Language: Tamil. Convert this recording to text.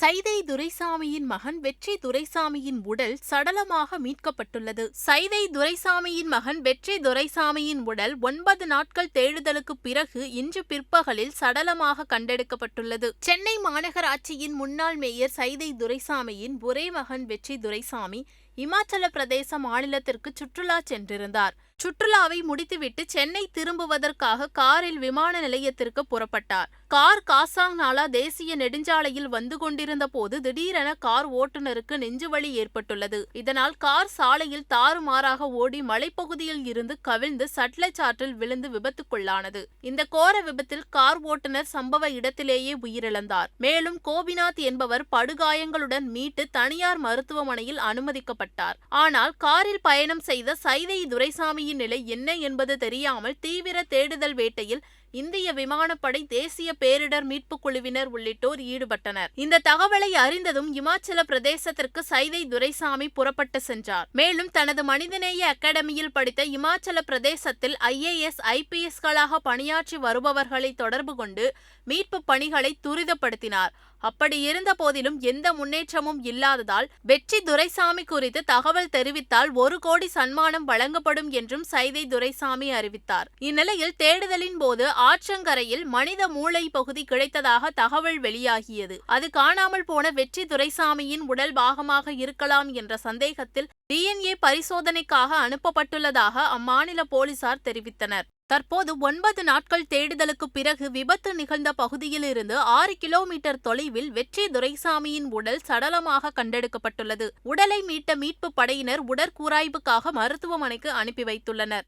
சைதை துரைசாமியின் மகன் வெற்றி துரைசாமியின் உடல் சடலமாக மீட்கப்பட்டுள்ளது. சைதை துரைசாமியின் மகன் வெற்றி துரைசாமியின் உடல் ஒன்பது நாட்கள் தேடுதலுக்கு பிறகு இன்று பிற்பகலில் சடலமாக கண்டெடுக்கப்பட்டுள்ளது. சென்னை மாநகராட்சியின் முன்னாள் மேயர் சைதை துரைசாமியின் ஒரே மகன் வெற்றி துரைசாமி இமாச்சல பிரதேச மாநிலத்திற்கு சுற்றுலா சென்றிருந்தார். சுற்றுலாவை முடித்துவிட்டு சென்னை திரும்புவதற்காக காரில் விமான நிலையத்திற்கு புறப்பட்டார். கார் காசாங் நாளா தேசிய நெடுஞ்சாலையில் வந்து கொண்டிருந்த போது திடீரென கார் ஓட்டுநருக்கு நெஞ்சுவலி ஏற்பட்டுள்ளது. இதனால் கார் சாலையில் தாறுமாறாக ஓடி மலைப்பகுதியில் இருந்து கவிழ்ந்து சட்லஜ் ஆற்றில் விழுந்து விபத்துக்குள்ளானது. இந்த கோர விபத்தில் கார் ஓட்டுநர் சம்பவ இடத்திலேயே உயிரிழந்தார். மேலும் கோபிநாத் என்பவர் படுகாயங்களுடன் மீட்டு தனியார் மருத்துவமனையில் அனுமதிக்கப்பட்டார். ஆனால் காரில் பயணம் செய்த சைதை துரைசாமியின் நிலை என்ன என்பது தெரியாமல் தீவிர தேடுதல் வேட்டையில் இந்திய விமானப்படை தேசிய பேரிடர் மீட்புக் குழுவினர் உள்ளிட்டோர் ஈடுபட்டனர். இந்த தகவலை அறிந்ததும் இமாச்சல பிரதேசத்திற்கு சைதை துரைசாமி புறப்பட்டு சென்றார். மேலும் தனது மனிதநேய அகாடமியில் படித்த இமாச்சல பிரதேசத்தில் ஐஏஎஸ் ஐபிஎஸ்களாக பணியாற்றி வருபவர்களை தொடர்பு கொண்டு மீட்பு பணிகளை துரிதப்படுத்தினார். அப்படி இருந்த போதிலும் எந்த முன்னேற்றமும் இல்லாததால் வெற்றி துரைசாமி குறித்து தகவல் தெரிவித்தால் ஒரு கோடி சன்மானம் வழங்கப்படும் என்றும் சைதை துரைசாமி அறிவித்தார். இந்நிலையில் தேடுதலின் போது ஆற்றங்கரையில் மனித மூளை பகுதி கிடைத்ததாக தகவல் வெளியாகியது. அது காணாமல் போன வெற்றி துரைசாமியின் உடல் பாகமாக இருக்கலாம் என்ற சந்தேகத்தில் டிஎன்ஏ பரிசோதனைக்காக அனுப்பப்பட்டுள்ளதாக அம்மாநில போலீசார் தெரிவித்தனர். தற்போது ஒன்பது நாட்கள் தேடுதலுக்கு பிறகு விபத்து நிகழ்ந்த பகுதியிலிருந்து ஆறு கிலோமீட்டர் தொலைவில் வெற்றி துரைசாமியின் உடல் சடலமாக கண்டெடுக்கப்பட்டுள்ளது. உடலை மீட்ட மீட்பு படையினர் உடற்கூராய்வுக்காக மருத்துவமனைக்கு அனுப்பி வைத்துள்ளனர்.